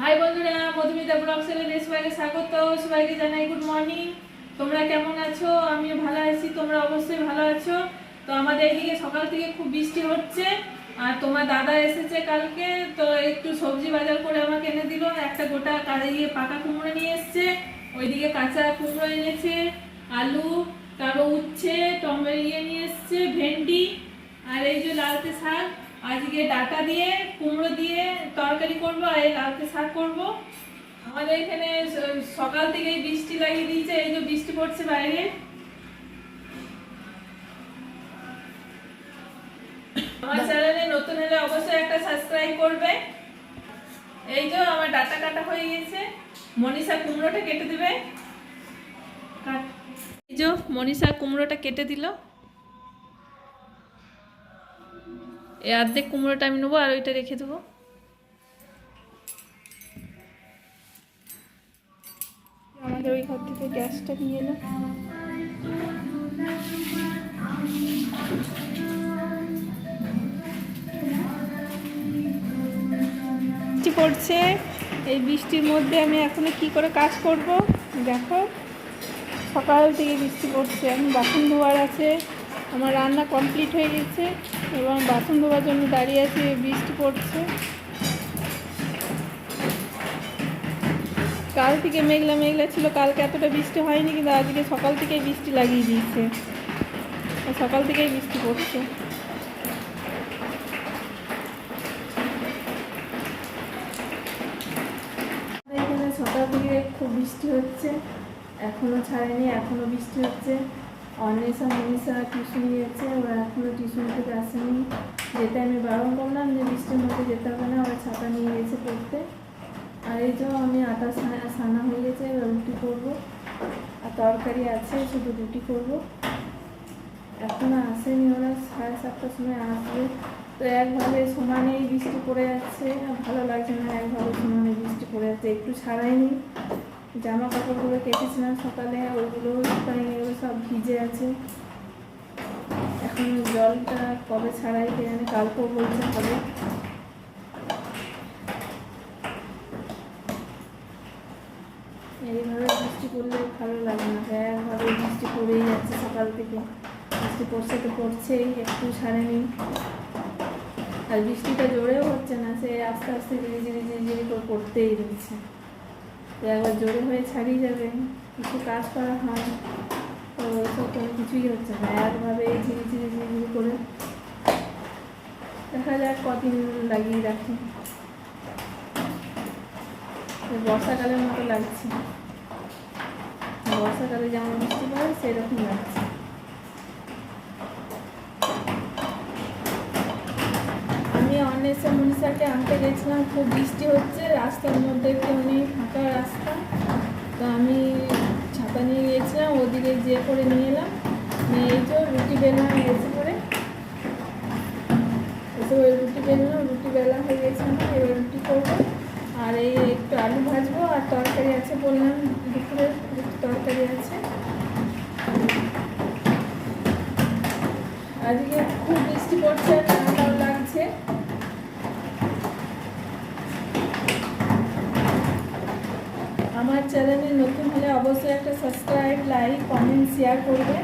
High বন্ধুরা, Madhumita blog চ্যানেলে সবাইকে স্বাগত। সবাইকে জানাই গুড মর্নিং তোমরা কেমন আছো? আমি ভালো আছি, তোমরা অবশ্যই ভালো আছো। তো আমাদের এইদিকে সকাল থেকে খুব বৃষ্টি হচ্ছে। আর তোমার দাদা এসেছে কালকে, তো একটু সবজি বাজার করে আমাকে এনে দিল। একটা গোটা কাজে গিয়ে পাকা কুমড়ো নিয়ে এসছে। ওইদিকে কাঁচা কুমড়ো এনেছে, আলু, তারপর উচ্ছে, টমেটো ইয়ে নিয়ে এসছে, ভেন্ডি, আর এই যে লালতে শাক। আজকে ডাটা দিয়ে, কুমড়ো দিয়ে তরকারি করব আর লালতে শাক করব। আমাদের এখানে সকাল থেকেই বৃষ্টি লাগিয়ে দিয়েছে, এই যে বৃষ্টি পড়ছে বাইরে। আমার চ্যানেলে নতুন হলে অবশ্যই একটা সাবস্ক্রাইব করবে। এই যে আমার ডাটা কাটা হয়ে গেছে। মনীষা কুমড়োটা কেটে দিবে। কাট। এই যে মনীষা কুমড়োটা কেটে দিল। এই অর্ধেক কুমড়োটা আমি নেব আর ওইটা রেখে দেবো। আমাদের ওই ঘর থেকে গ্যাসটা নিয়ে এলো পড়ছে এই বৃষ্টির মধ্যে আমি এখনও কি করে কাজ করব? দেখো, সকাল থেকে বৃষ্টি পড়ছে, এখন বাসন ধোয়ার আছে, আমার রান্না কমপ্লিট হয়ে গেছে। এবং বাসন ধোয়ার জন্য দাঁড়িয়ে আছি, বৃষ্টি পড়ছে। কাল থেকে মেঘলা মেঘলা ছিল, কালকে এতটা বৃষ্টি হয়নি, কিন্তু আজকে সকাল থেকেই বৃষ্টি লাগিয়ে দিয়েছে। সকাল থেকেই বৃষ্টি পড়ছে। সকাল থেকে খুব বৃষ্টি হচ্ছে। এখনও ছাড়েনি, এখনও বৃষ্টি হচ্ছে। অনেসা মনীষা টিউশন গেছে ওরা এখনও টিউশন থেকে আসেনি। যেতে আমি বারণ করলাম যে বৃষ্টির মধ্যে যেতে হবে না, ওরা ছাতা নিয়ে গেছে পড়তে। আর এই যে আমি আটা সানা হয়ে গেছে রুটি করব। আর তরকারি আছে, শুধু রুটি করব। এখনও আসেনি ওরা, সাড়ে সাতটার সময় আসবে। তো একভাবে সমানেই বৃষ্টি পড়ে যাচ্ছে ভালো লাগছে না একভাবে সমানে বৃষ্টি পড়ে যাচ্ছে, একটু ছাড়াইনি জামা কাপড়গুলো কেটেছিলাম সকালে ওইগুলো সব ভিজে আছে। এখন জলটা কবে ছাড়াই কে জানে কালকেও বলছে হবে। এইভাবে বৃষ্টি পড়লে ভালো লাগে না। একভাবে বৃষ্টি পড়েই যাচ্ছে সকাল থেকে। বৃষ্টি পড়ছে তো পড়ছেই, একটু ছাড়েনি। আর বৃষ্টিটা জোরেও হচ্ছে না, সে আস্তে আস্তে ধীরে ধীরে ধীরে ধীরে করে পড়তেই রয়েছে। একবার জোরে হয়ে ছাড়িয়ে যাবে, কিছু কাজ করা হয়, তো ওইসব কোনো কিছুই হচ্ছে না, একভাবে ঝিরি ঝিরি ঝিরি করে। দেখা যাক কদিন লাগিয়ে রাখি। বর্ষাকালের মতো লাগছে। বর্ষাকালে যেমন বৃষ্টি পড়ে, সেরকম লাগছে। অনেসা মনীষাকে আনতে গেছিলাম, খুব বৃষ্টি হচ্ছে, রাস্তার মধ্যে কেউ নেই ফাঁকা রাস্তা। তো আমি ছাতা নিয়ে গিয়েছিলাম ওদিকে যে করে নিয়ে এলাম, নিয়ে এই যে রুটি বেলা এসে করে এসে ওই রুটি বেললাম, রুটি বেলা হয়ে গেছে আমার, এবার রুটি করব। আর এই একটু আলু ভাজবো, আর তরকারি আছে বললাম, দুপুরে তরকারি আছে। আজকে খুব বৃষ্টি পড়ছে, আর ঠান্ডাও লাগছে। আমার চ্যানেলে নতুন হলে অবশ্যই একটা সাবস্ক্রাইব লাইক কমেন্ট শেয়ার করবে।